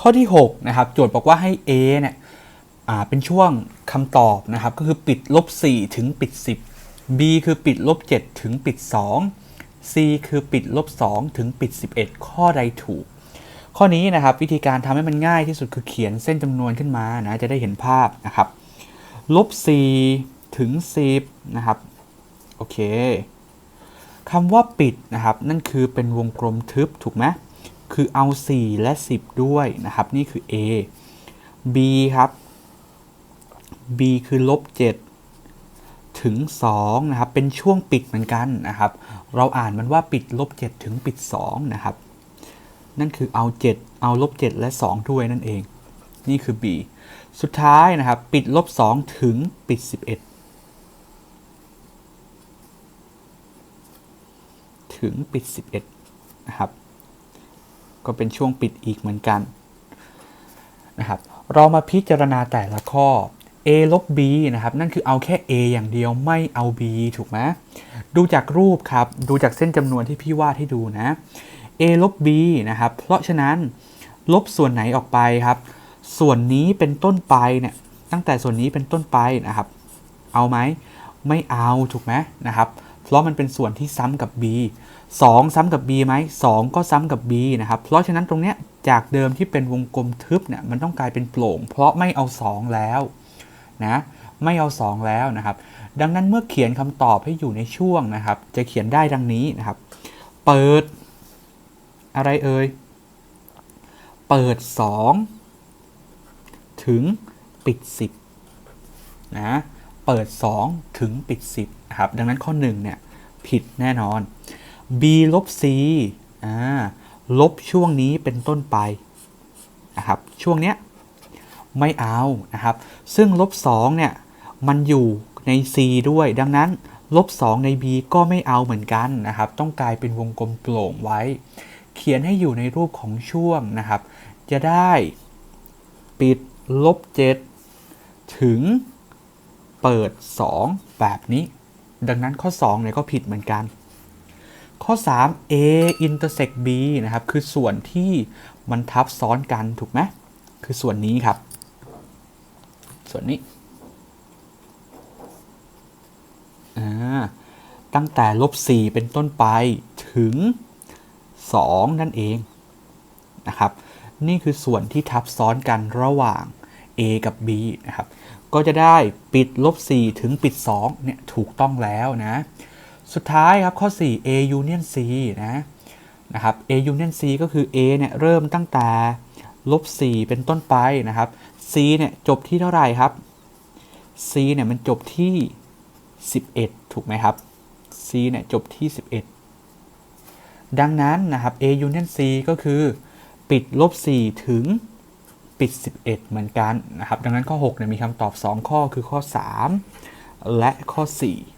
ข้อที่6นะครับโจทย์บอกว่าให้ A เนี่ยเป็นช่วงคำตอบนะครับ ก็คือปิดลบ4ถึงปิด 10 B คือปิดลบ7ถึงปิด 2 C คือปิดลบ2ถึงปิด 11 ข้อใดถูก ข้อนี้นะครับวิธีการทำให้มันง่ายที่สุดคือเขียนเส้นจำนวนขึ้นมานะจะได้เห็นภาพนะครับลบ4ถึง 10 นะครับโอเคคำว่าปิดนะครับ นั่นคือเป็นวงกลมทึบถูกไหม คือเอา 4 และ 10 ด้วยนะครับ นี่คือ A B ครับ B คือลบ7ถึง2นะครับ เป็นช่วงปิดเหมือนกันนะครับ เราอ่านมันว่าปิดลบ7ถึงปิด2นะครับ นั่นคือเอา 7 เอาลบ7และ 2 ด้วยนั่นเอง นี่คือ B สุดท้ายนะครับ ปิดลบ2ถึงปิด 11 ถึงปิด 11 นะครับ ก็เป็นช่วงปิดอีกเหมือนกันนะครับเรามาพิจารณาแต่ละข้อ a ลบ b นะครับ นั่นคือเอาแค่ a อย่างเดียวไม่เอา b ถูกไหมดูจากรูปครับ ดูจากเส้นจำนวนที่พี่วาดให้ดูนะ a ลบ b นะครับ เพราะฉะนั้นลบส่วนไหนออกไปครับ ส่วนนี้เป็นต้นไปเนี่ย ตั้งแต่ส่วนนี้เป็นต้นไปนะครับ เอาไหม ไม่เอาถูกไหมนะครับ เพราะมันเป็นส่วนที่ซ้ำกับ b 2 ซ้ำกับ b ไหม2ก็ซ้ำกับ b นะครับ เพราะฉะนั้นตรงเนี้ยจากเดิมที่เป็นวงกลมทึบเนี่ยมันต้องกลายเป็นโปร่ง เพราะไม่เอา 2 แล้วนะไม่เอา 2 แล้วนะครับ ดังนั้นเมื่อเขียนคำตอบให้อยู่ในช่วงนะครับ จะเขียนได้ดังนี้นะครับ เปิด อะไรเอ่ยเปิด 2 ถึงปิด 10นะ เปิด 2 ถึงปิด 10นะครับดังนั้นข้อ1เนี่ยผิดแน่นอน b ลบ c อ่าลบช่วงนี้เป็นต้นไปนะครับช่วงเนี้ยไม่เอานะครับ ซึ่งลบ2เนี่ยมันอยู่ใน c ด้วย ดังนั้นลบ2ใน b ก็ไม่เอาเหมือนกันนะครับ ต้องกลายเป็นวงกลมโปร่งไว้ เขียนให้อยู่ในรูปของช่วงนะครับ จะได้ปิดลบ7ถึง เปิด 2 แบบนี้ ดังนั้นข้อ2เนี่ยก็ผิดเหมือนกัน ข้อ 3 a intersect b นะครับ คือส่วนที่มันทับซ้อนกันถูกไหมคือส่วนนี้ครับ ส่วนนี้ตั้งแต่ลบ4เป็นต้นไปถึง 2 นั่นเองนะครับ นี่คือส่วนที่ทับซ้อนกันระหว่าง a กับ b นะครับ ก็จะได้ปิดลบ 4 ถึงปิด2เนี่ยถูกต้องแล้วนะ สุดท้ายครับข้อ 4 a union c นะนะครับ a union c ก็คือ a เนี่ยเริ่มตั้งแต่ลบ 4 เป็นต้นไปนะครับ c เนี่ยจบที่เท่าไหร่ครับ c เนี่ยมันจบที่ 11 ถูกไหมครับ c เนี่ยจบที่ 11 ดังนั้นนะครับ a union c ก็คือปิดลบ 4 ถึง ปิด 11 เหมือนกันนะครับ ดังนั้นข้อ6เนี่ยมีคำตอบ 2 ข้อคือข้อ 3 และข้อ 4